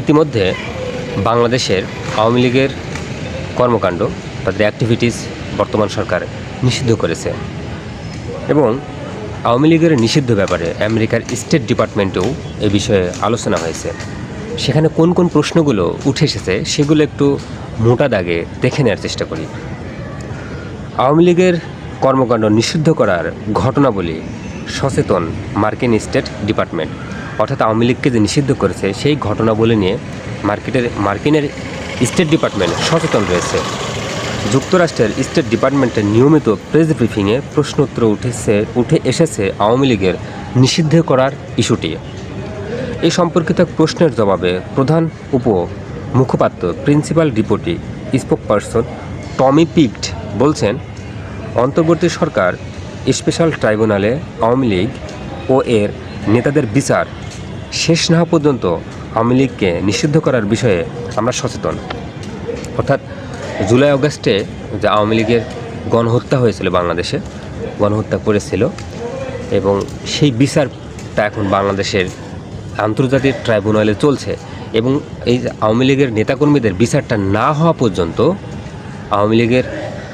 ইতিমধ্যে বাংলাদেশের আওয়ামী লীগের কর্মকাণ্ড তাদের অ্যাক্টিভিটিস বর্তমান সরকার নিষিদ্ধ করেছে। এবং আওয়ামী লীগের নিষিদ্ধ ব্যাপারে আমেরিকার স্টেট ডিপার্টমেন্টেও এ বিষয়ে আলোচনা হয়েছে। সেখানে কোন কোন প্রশ্নগুলো উঠে এসেছে সেগুলো একটু মোটা দাগে দেখে নেওয়ার চেষ্টা করি। আওয়ামী লীগের কর্মকাণ্ড নিষিদ্ধ করার ঘটনাবলী সচেতন মার্কিন স্টেট ডিপার্টমেন্ট অর্থাৎ আওয়ামী লীগকে যে নিষিদ্ধ করেছে, সেই ঘটনাবলী নিয়ে মার্কেটের, মার্কিনের স্টেট ডিপার্টমেন্ট সচেতন রয়েছে। যুক্তরাষ্ট্রের স্টেট ডিপার্টমেন্টের নিয়মিত প্রেস ব্রিফিংয়ে প্রশ্ন উত্তর উঠেছে, উঠে এসেছে আওয়ামী লীগের নিষিদ্ধ করার ইস্যুটি। এই সম্পর্কিত প্রশ্নের জবাবে প্রধান উপ মুখপাত্র, principal deputy spokesperson Tommy Pigott বলছেন, অন্তর্বর্তী সরকার স্পেশাল ট্রাইব্যুনালে আওয়ামী লীগ ও এর নেতাদের বিচার শেষ না হওয়া পর্যন্ত আওয়ামী লীগকে নিষিদ্ধ করার বিষয়ে আমরা সচেতন। অর্থাৎ জুলাই অগস্টে যে আওয়ামী লীগের গণহত্যা হয়েছিল বাংলাদেশে, গণহত্যা করেছিল এবং সেই বিচারটা এখন বাংলাদেশের আন্তর্জাতিক ট্রাইব্যুনালে চলছে এবং এই আওয়ামী লীগের নেতাকর্মীদের বিচারটা না হওয়া পর্যন্ত আওয়ামী লীগের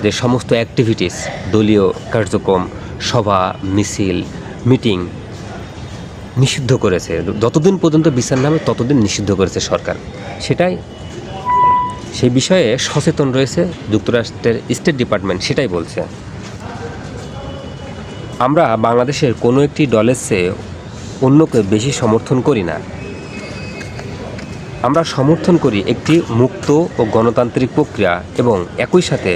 যে সমস্ত অ্যাক্টিভিটিস দলীয় কার্যক্রম, সভা, মিছিল মিটিং নিষিদ্ধ করেছে। যতদিন পর্যন্ত বিচার নামে ততদিন নিষিদ্ধ করেছে সরকার। সেটাই সেই বিষয়ে সচেতন রয়েছে যুক্তরাষ্ট্রের স্টেট ডিপার্টমেন্ট, সেটাই বলছে। আমরা বাংলাদেশের কোনো একটি দলের চেয়ে অন্যকে বেশি সমর্থন করি না। আমরা সমর্থন করি একটি মুক্ত ও গণতান্ত্রিক প্রক্রিয়া এবং একই সাথে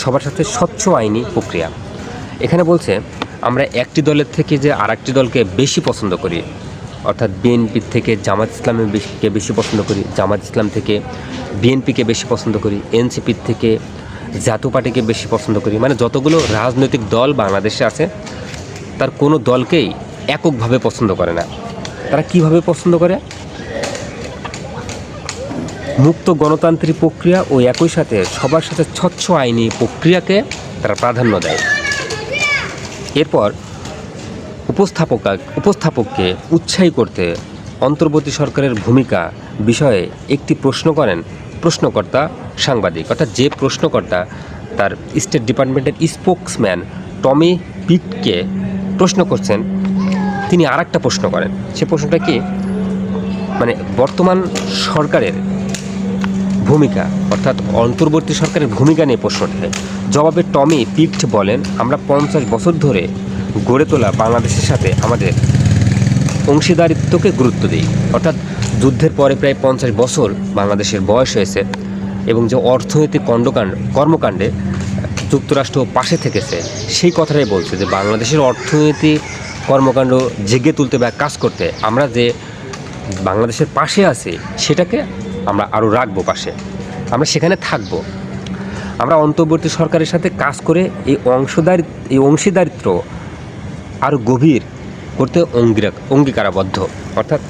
সবার সাথে স্বচ্ছ আইনি প্রক্রিয়া। এখানে বলছে আমরা একটি দলের থেকে যে আরেকটি দলকে বেশি পছন্দ করি, অর্থাৎ বিএনপির থেকে জামাত ইসলামের বেশিকে বেশি পছন্দ করি, জামাত ইসলাম থেকে বিএনপিকে বেশি পছন্দ করি এনসিপির থেকে জাতীয় পার্টিকে বেশি পছন্দ করি মানে যতগুলো রাজনৈতিক দল বাংলাদেশে আছে, তার কোনো দলকেই এককভাবে পছন্দ করে না। তারা কীভাবে পছন্দ করে? মুক্ত গণতান্ত্রিক প্রক্রিয়া ও একই সাথে সবার সাথে স্বচ্ছ আইনি প্রক্রিয়াকে তারা প্রাধান্য দেয়। এরপর উপস্থাপকা উপস্থাপককে উৎসাহী করতে অন্তর্বর্তী সরকারের ভূমিকা বিষয়ে একটি প্রশ্ন করেন প্রশ্নকর্তা সাংবাদিক। অর্থাৎ যে প্রশ্নকর্তা তার স্টেট ডিপার্টমেন্টের স্পোক্সম্যান টমি পিটকে প্রশ্ন করছেন, তিনি আর প্রশ্ন করেন। সে প্রশ্নটা কি? মানে বর্তমান সরকারের ভূমিকা, অর্থাৎ অন্তর্বর্তী সরকারের ভূমিকা নিয়ে প্রশ্ন ওঠে। জবাবে টমি পিকট বলেন, আমরা পঞ্চাশ বছর ধরে গড়ে তোলা বাংলাদেশের সাথে আমাদের অংশীদারিত্বকে গুরুত্ব দিই। অর্থাৎ যুদ্ধের পরে প্রায় পঞ্চাশ বছর বাংলাদেশের বয়স হয়েছে এবং যে অর্থনৈতিক কণ্ডকাণ্ড, কর্মকাণ্ডে যুক্তরাষ্ট্র পাশে থেকেছে, সেই কথাটাই বলছে যে বাংলাদেশের অর্থনৈতিক কর্মকাণ্ড জেগে তুলতে বা কাজ করতে আমরা যে বাংলাদেশের পাশে আছি, সেটাকে আমরা আরও রাখব পাশে। আমরা সেখানে থাকব। আমরা অন্তর্বর্তী সরকারের সাথে কাজ করে এই অংশদারি, এই অংশীদারিত্ব আরও গভীর করতে অঙ্গীরা, অঙ্গীকারাবদ্ধ। অর্থাৎ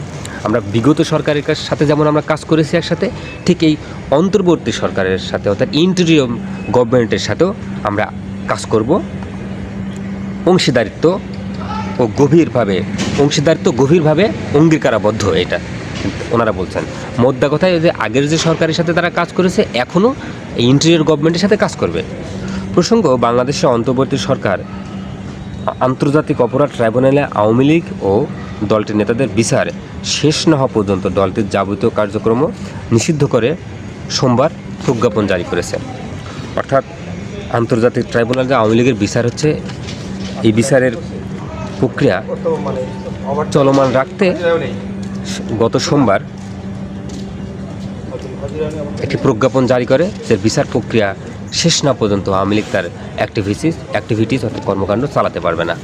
আমরা বিগত সরকারের সাথে যেমন আমরা কাজ করেছি একসাথে, ঠিক এই অন্তর্বর্তী সরকারের সাথে, অর্থাৎ ইন্টেরিয়াম গভর্নমেন্টের সাথেও আমরা কাজ করব। অংশীদারিত্ব ও গভীরভাবে, অংশীদারিত্ব গভীরভাবে অঙ্গীকারাবদ্ধ এটা। ওনারা বলছেন, মোদ্দা কথায় যে আগের যে সরকারের সাথে তারা কাজ করেছে এখনও ইন্টেরিয়র গভর্নমেন্টের সাথে কাজ করবে। প্রসঙ্গ, বাংলাদেশের অন্তর্বর্তী সরকার, আন্তর্জাতিক অপরাধ ট্রাইব্যুনালে আওয়ামী লীগ ও দলটির নেতাদের বিচার শেষ না হওয়া পর্যন্ত দলটির যাবতীয় কার্যক্রম নিষিদ্ধ করে সোমবার প্রজ্ঞাপন জারি করেছে। অর্থাৎ আন্তর্জাতিক ট্রাইব্যুনালে আওয়ামী লীগের বিচার হচ্ছে, এই বিচারের প্রক্রিয়া চলমান রাখতে গত সোমবার একটি প্রজ্ঞাপন জারি করে যে বিচার প্রক্রিয়া শেষ না পর্যন্ত আওয়ামী লীগ তার অ্যাক্টিভিটিস অ্যাক্টিভিটিস অর্থাৎ কর্মকাণ্ড চালাতে পারবে না।